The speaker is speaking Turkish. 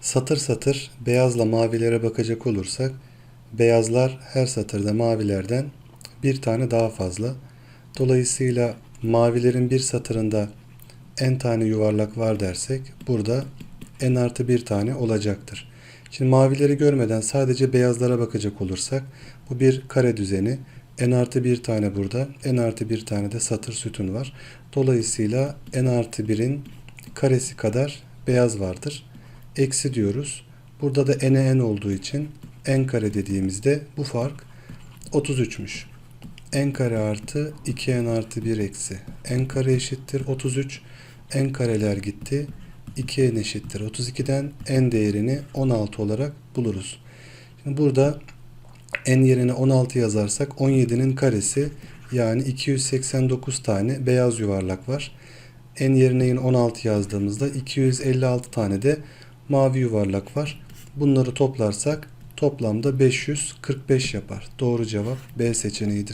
Satır satır beyazla mavilere bakacak olursak beyazlar her satırda mavilerden bir tane daha fazla. Dolayısıyla mavilerin bir satırında n tane yuvarlak var dersek burada n artı bir tane olacaktır. Şimdi mavileri görmeden sadece beyazlara bakacak olursak bu bir kare düzeni. n artı bir tane burada. n artı bir tane de satır sütun var. Dolayısıyla n artı 1'in karesi kadar beyaz vardır. Eksi diyoruz. Burada da n'e n olduğu için n kare dediğimizde bu fark 33'müş. n kare artı 2n artı 1 eksi n kare eşittir 33. n kareler gitti. 2n eşittir 32'den n değerini 16 olarak buluruz. Şimdi burada n yerine 16 yazarsak 17'nin karesi yani 289 tane beyaz yuvarlak var. n yerine yine 16 yazdığımızda 256 tane de mavi yuvarlak var. Bunları toplarsak toplamda 545 yapar. Doğru cevap B seçeneğidir.